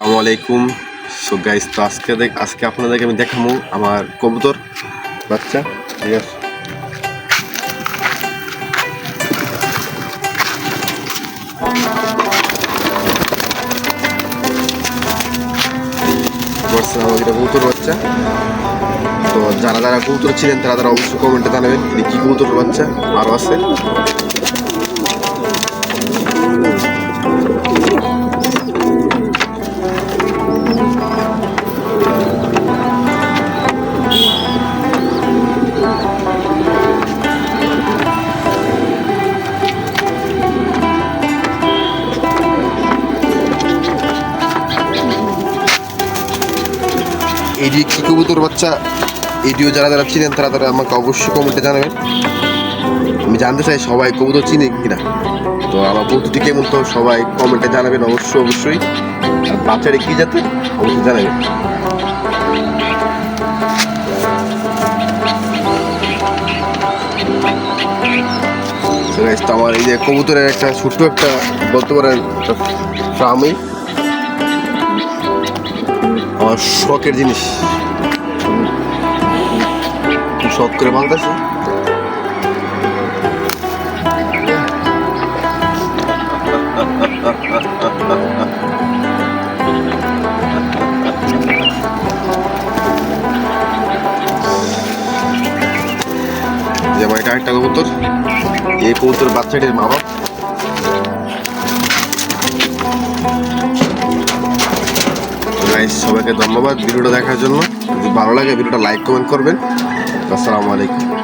আসসালামু আলাইকুম। So guys তো আজকে দেখ আজকে আপনাদেরকে আমি দেখাবো আমার কবুতর, বাচ্চা, ঠিক আছে? কবুতর বাচ্চা। তো যারা যারা কবুতর ছিলেন, তারা তারা অবশ্যই কমেন্টে জানাবেন কী কবুতর বাচ্চা? আরও আছে? এডি কি কবুতর বাচ্চা, এডিও যারা যারা চিনেন তারা তারা আমাকে অবশ্যই কমেন্টে জানাবেন। আমি জানতে চাই সবাই কবুতর চিনে কিনা। তো আমার কবুতরটি কেমন, তো সবাই কমেন্টে জানাবেন অবশ্যই অবশ্যই। আর বাচ্চাটা কি যাতে অবশ্যই জানাবেন। আমার এই যে কবুতরের একটা ছোট্ট একটা বলতে পারেন ফার্মই আমার শখের জিনিস। শখ করে বাঁধতেছে যেমন এটা একটা কবুতর। এই কবুতর বাচ্চাটির মা বাপ গাইস সবাইকে ধন্যবাদ। ভিডিওটা দেখার জন্য। যদি ভালো লাগে, ভিডিওটা লাইক কমেন্ট করবেন। আসসালামু আলাইকুম।